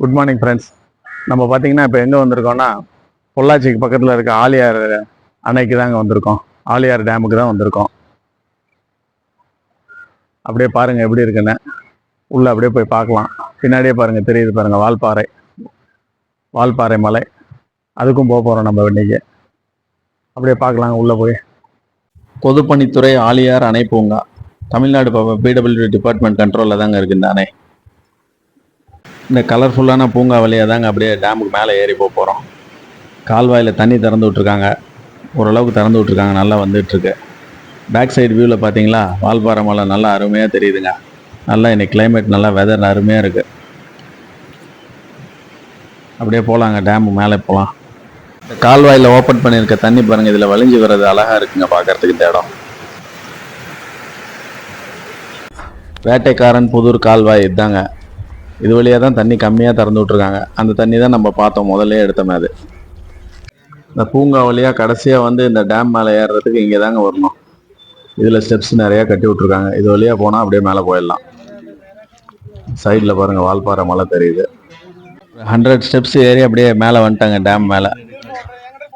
Good morning friends நம்ம பார்த்தீங்கன்னா இப்போ எங்கே வந்திருக்கோம்னா பொள்ளாச்சிக்கு பக்கத்தில் இருக்க ஆலியார் அணைக்கு தாங்க வந்திருக்கோம். ஆலியார் டேமுக்கு தான் வந்திருக்கோம். அப்படியே பாருங்கள் எப்படி இருக்குன்னு. உள்ளே அப்படியே போய் பார்க்கலாம். பின்னாடியே பாருங்கள் தெரியுது பாருங்கள் வால்பாறை. வால்பாறை மலை. அதுக்கும் போக போகிறோம் நம்ம இன்னைக்கு. அப்படியே பார்க்கலாங்க உள்ளே போய். பொதுப்பணித்துறை ஆலியார் அணை பூங்கா தமிழ்நாடு பிடபிள்யூ டிபார்ட்மெண்ட் கண்ட்ரோலில் தாங்க இருக்குது இந்த அணை. இந்த கலர்ஃபுல்லான பூங்கா வழியாக தாங்க அப்படியே டேமுக்கு மேலே ஏறி போக போகிறோம் கால்வாயில் தண்ணி திறந்து விட்ருக்காங்க ஓரளவுக்கு திறந்து விட்ருக்காங்க நல்லா வந்துட்டுருக்கு. பேக் சைடு வியூவில் பார்த்தீங்களா வால்பாறை மலை நல்லா அருமையாக தெரியுதுங்க. நல்லா இன்னைக்கு கிளைமேட் நல்லா வெதர் அருமையாக இருக்குது அப்படியே போகலாங்க டேமு மேலே போகலாம் இந்த கால்வாயில் ஓப்பன் பண்ணியிருக்க தண்ணி பாருங்கள் இதில் வழிஞ்சு வர்றது அழகாக இருக்குங்க பார்க்கறதுக்கு இந்த இடம். வேட்டைக்காரன் புதூர் கால்வாய் இதுதாங்க இது வழியாக தான் தண்ணி கம்மியாக திறந்து விட்ருக்காங்க அந்த தண்ணி தான் நம்ம பார்த்தோம் முதல்ல எடுத்தோமே அது. இந்த பூங்கா வழியாக கடைசியாக வந்து இந்த டேம் மேலே ஏறுறதுக்கு இங்கே தாங்க வரணும். இதில் ஸ்டெப்ஸ் நிறையா கட்டி விட்ருக்காங்க இது வழியாக போனால் அப்படியே மேலே போயிடலாம். சைடில் பாருங்கள் வால்பாறை மலை தெரியுது. ஹண்ட்ரட் ஸ்டெப்ஸ் ஏறி அப்படியே மேலே வந்துட்டாங்க டேம் மேலே.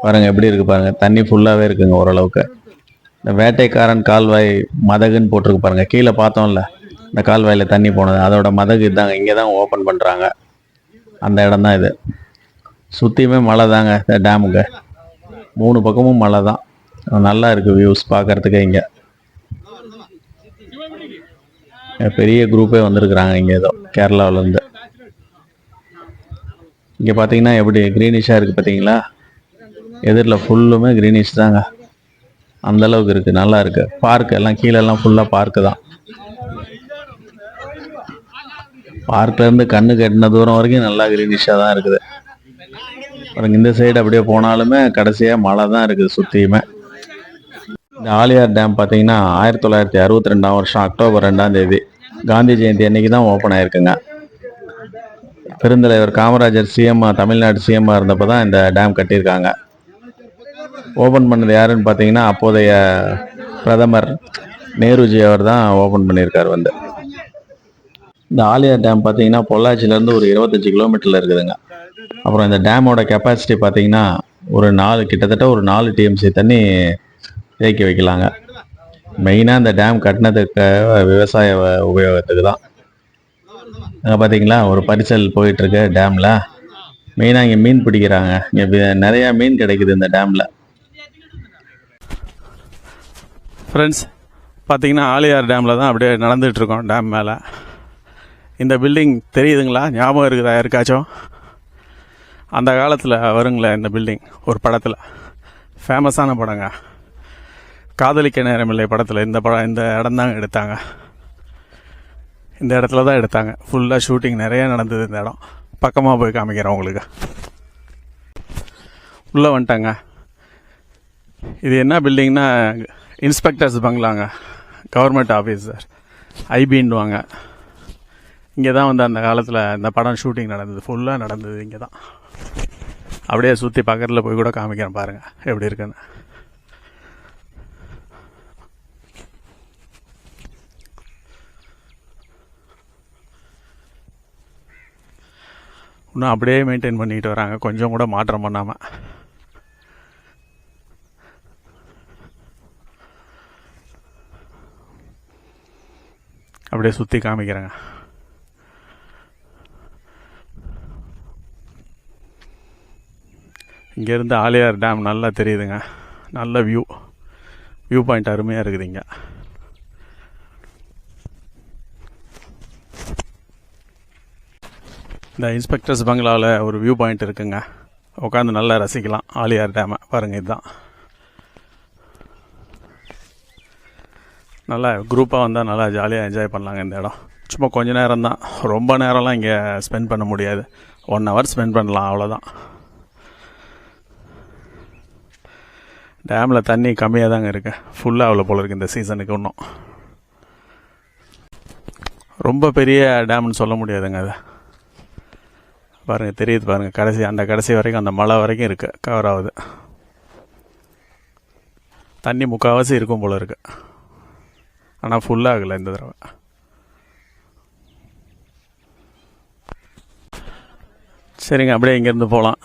பாருங்கள் எப்படி இருக்குது பாருங்கள் தண்ணி ஃபுல்லாகவே இருக்குங்க ஓரளவுக்கு. இந்த வேட்டைக்காரன் கால்வாய் மதகுன்னு போட்டிருக்கு பாருங்கள் கீழே பார்த்தோம்ல. இந்த கால்வாயில் தண்ணி போனது அதோட மதகு இதாங்க இங்கே தான் ஓப்பன் பண்ணுறாங்க அந்த இடம் தான் இது. சுற்றியுமே மழை தாங்க இந்த டேமுக்கு. மூணு பக்கமும் மலை தான் நல்லா இருக்குது வியூஸ் பார்க்கறதுக்கு இங்கே. பெரிய குரூப்பே வந்திருக்கிறாங்க இங்கே ஏதோ கேரளாவிலேருந்து இங்கே பார்த்தீங்கன்னா எப்படி க்ரீனிஷாக இருக்குது பார்த்தீங்களா எதிரில் ஃபுல்லுமே க்ரீனிஷ் தாங்க அந்தளவுக்கு இருக்குது நல்லா இருக்குது பார்க் எல்லாம் கீழே எல்லாம் ஃபுல்லாக பார்க்கு தான். பார்க்லேருந்து கண்ணு கட்டின தூரம் வரைக்கும் நல்லா கிரீனிஷாக தான் இருக்குது. பாருங்க இந்த சைடு அப்படியே போனாலுமே கடைசியாக மழை தான் இருக்குது சுற்றியுமே இந்த ஆலியார் டேம் பார்த்தீங்கன்னா ஆயிரத்தி தொள்ளாயிரத்தி அறுபத்தி ரெண்டாம் வருஷம் அக்டோபர் ரெண்டாம் தேதி காந்தி ஜெயந்தி அன்னைக்கு தான் ஓப்பன் ஆயிருக்குங்க. பெருந்தலைவர் காமராஜர் சிஎம் தமிழ்நாடு சிஎம்மாக இருந்தப்போ தான் இந்த டேம் கட்டியிருக்காங்க. ஓப்பன் பண்ணது யாருன்னு பார்த்தீங்கன்னா அப்போதைய பிரதமர் நேருஜி அவர் தான் ஓப்பன் பண்ணியிருக்கார் வந்து. இந்த ஆலியார் டேம் பார்த்தீங்கன்னா பொள்ளாச்சியிலேருந்து ஒரு இருபத்தஞ்சி கிலோமீட்டரில் இருக்குதுங்க. அப்புறம் இந்த டேமோட கெப்பாசிட்டி பார்த்தீங்கன்னா ஒரு நாலு கிட்டத்தட்ட ஒரு நாலு டிஎம்சி தண்ணி தேக்கி வைக்கலாங்க. மெயினாக இந்த டேம் கட்டினதுக்கு விவசாய உபயோகத்துக்கு தான். அங்கே பார்த்தீங்களா ஒரு பரிசல் போயிட்டுருக்கு டேமில் மெயினாக இங்கே மீன் பிடிக்கிறாங்க. இங்கே நிறையா மீன் கிடைக்குது இந்த டேமில் ஃப்ரெண்ட்ஸ் பார்த்தீங்கன்னா ஆலியார் டேமில் தான் அப்படியே நடந்துகிட்ருக்கோம் டேம் மேலே. இந்த பில்டிங் தெரியுதுங்களா? ஞாபகம் இருக்குதா? யாருக்காச்சும்? அந்த காலத்தில் வருங்களே இந்த பில்டிங் ஒரு படத்தில். ஃபேமஸான படங்க. காதலிக்க நேரமில்லை படத்தில். இந்த படம் இந்த இடம் தாங்க எடுத்தாங்க. இந்த இடத்துல தான் எடுத்தாங்க. ஃபுல்லாக ஷூட்டிங் நிறைய நடந்தது இந்த இடம். பக்கமாக போய் காமிக்கிறேன் உங்களுக்கு. உள்ளே வந்துட்டாங்க. இது என்ன பில்டிங்னா இன்ஸ்பெக்டர்ஸ் பங்களாங்க கவர்மெண்ட் ஆஃபீஸர் ஐபின்னுவாங்க இங்கே தான் வந்து அந்த காலத்தில் இந்த படம் ஷூட்டிங் நடந்தது. ஃபுல்லாக நடந்தது இங்கே தான் அப்படியே சுற்றி பக்கத்தில் போய் கூட காமிக்கிறேன் பாருங்கள் எப்படி இருக்குன்னு. இன்னும் அப்படியே மெயின்டைன் பண்ணிட்டு வராங்க. கொஞ்சம் கூட மாற்றம் பண்ணாமல் அப்படியே சுற்றி காமிக்கிறேங்க. இங்கேருந்து ஆலியார் டேம் நல்லா தெரியுதுங்க. நல்ல வியூ வியூ பாயிண்ட் அருமையாக இருக்குது இங்கே. இந்த இன்ஸ்பெக்டர்ஸ் பங்களாவில் ஒரு வியூ பாயிண்ட் இருக்குங்க. உட்காந்து நல்லா ரசிக்கலாம். ஆலியார் டேமை பாருங்கள் இதுதான். நல்லா குரூப்பாக வந்தால் நல்லா ஜாலியாக என்ஜாய் பண்ணலாங்க இந்த இடம். சும்மா கொஞ்ச நேரம் தான் ரொம்ப நேரம்லாம் இங்கே ஸ்பெண்ட் பண்ண முடியாது. ஒன் ஹவர் ஸ்பெண்ட் பண்ணலாம் அவ்வளோதான் டேமில் தண்ணி கம்மியாக தாங்க இருக்கு. ஃபுல்லாக அவ்வளோ போல இருக்குது இந்த சீசனுக்கு இன்னும். ரொம்ப பெரிய டேம்னு சொல்ல முடியாதுங்க அது. பாருங்கள் தெரியுது பாருங்கள் கடைசி அந்த கடைசி வரைக்கும் அந்த மழை வரைக்கும் இருக்குது கவர் ஆகுது. தண்ணி முக்கால்வாசி இருக்கும் போல இருக்குது ஆனால் ஃபுல்லாகலை இந்த தடவை. சரிங்க அப்படியே இங்கேருந்து போகலாம்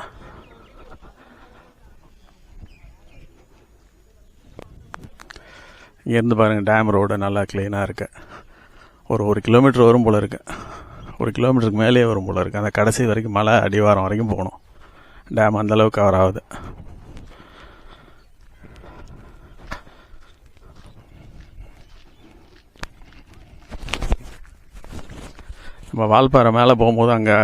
இங்கேருந்து பாருங்கள் டேம் ரோடு நல்லா க்ளீனாக இருக்குது ஒரு ஒரு கிலோமீட்டர் வரும் போல் இருக்குது ஒரு கிலோமீட்டருக்கு மேலேயே வரும் போல் இருக்குது அந்த கடைசி வரைக்கும் மலை அடிவாரம் வரைக்கும் போகணும். டேம் அந்தளவுக்கு கவர் ஆகுது. நம்ம வால்பாறை மேலே போகும்போது அங்கே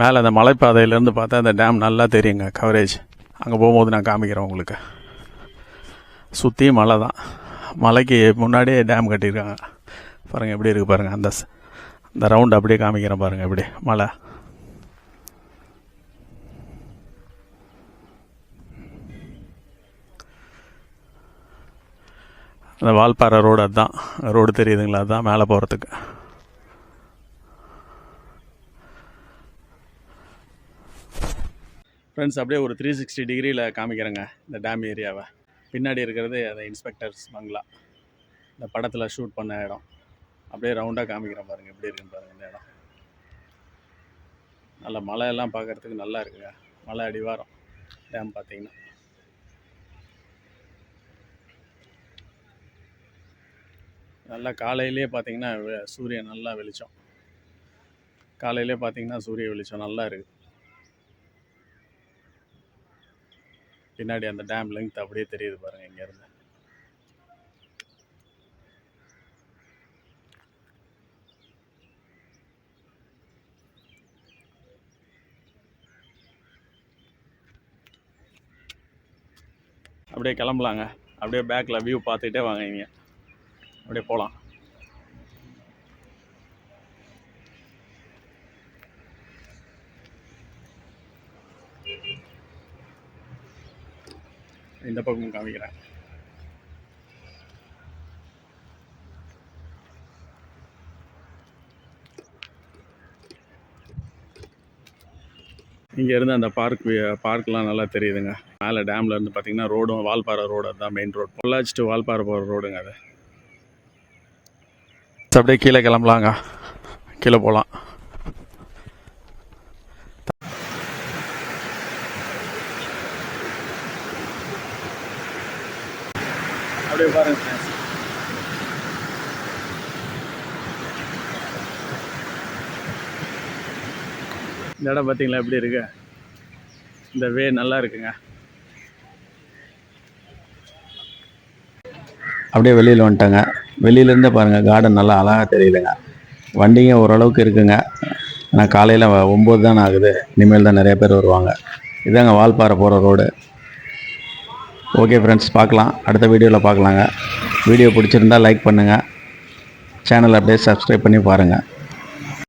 மேலே அந்த மலைப்பாதையிலேருந்து பார்த்தா அந்த டேம் நல்லா தெரியுங்க கவரேஜ் அங்கே போகும்போது நான் காமிக்கிறேன் உங்களுக்கு. சுற்றி மலை தான் மலைக்கு முன்னாடியே டேம் கட்டியிருக்காங்க. பாருங்கள் எப்படி இருக்குது பாருங்கள் அந்த அந்த ரவுண்ட் அப்படியே காமிக்கிறேன் பாருங்கள் எப்படி மலை அந்த வால்பாறை ரோடு அதுதான். ரோடு தெரியுதுங்களா அதுதான் மேலே போகிறதுக்கு ஃப்ரெண்ட்ஸ் அப்படியே ஒரு த்ரீ சிக்ஸ்டி டிகிரியில் காமிக்கிறேங்க இந்த டேம் ஏரியாவை பின்னாடி இருக்கிறது அந்த இன்ஸ்பெக்டர்ஸ் பங்களா இந்த படத்தில் ஷூட் பண்ண இடம். அப்படியே ரவுண்டாக காமிக்கிறேன் பாருங்கள் எப்படி இருக்குன்னு பாருங்கள் இந்த இடம். நல்ல மலையெல்லாம் பார்க்குறதுக்கு நல்லா இருக்குங்க. மலை அடிவாரம் டேம் பார்த்தீங்கன்னா. நல்லா காலையிலே பார்த்தீங்கன்னா சூரியன் நல்லா வெளிச்சம். காலையிலே பார்த்தீங்கன்னா சூரிய வெளிச்சம் நல்லா இருக்குது பின்னாடி அந்த டேம் லெங்க் அப்படியே தெரியுது பாருங்க இங்கேருந்து. அப்படியே கிளம்பலாங்க. அப்படியே பேக்கில் வியூ பார்த்துக்கிட்டே வாங்க இங்கே. அப்படியே போகலாம் இந்த பக்கம் காமிக்கிறேன். இங்கேருந்து அந்த பார்க் பார்க்லாம் நல்லா தெரியுதுங்க. மேலே டேம்ல இருந்து பார்த்தீங்கன்னா ரோடும் வால்பாறை ரோடு அதுதான் main road Pollachi to Valparai போகிற ரோடுங்க அது. அப்படியே கீழே கிளம்பலாங்க. கீழே போகலாம். அப்படியே பாருங்க இந்த இடம் பார்த்தீங்களா எப்படி இருக்கு? இந்த வே நல்லா இருக்குங்க. அப்படியே வெளியில் வந்துட்டாங்க. வெளியிலேருந்தே பாருங்கள் கார்டன் நல்லா அழகாக தெரியுதுங்க. வண்டிங்க ஓரளவுக்கு இருக்குங்க. ஆனால் காலையில் ஒம்பது தான் ஆகுது. இனிமேல் தான் நிறைய பேர் வருவாங்க. இதாங்க வால்பாறை போகிற ரோடு ஓகே ஃப்ரெண்ட்ஸ் பார்க்கலாம். அடுத்த வீடியோவில் பார்க்கலாங்க. வீடியோ பிடிச்சிருந்தா லைக் பண்ணுங்கள் சேனலை அப்படியே சப்ஸ்கிரைப் பண்ணி பாருங்கள்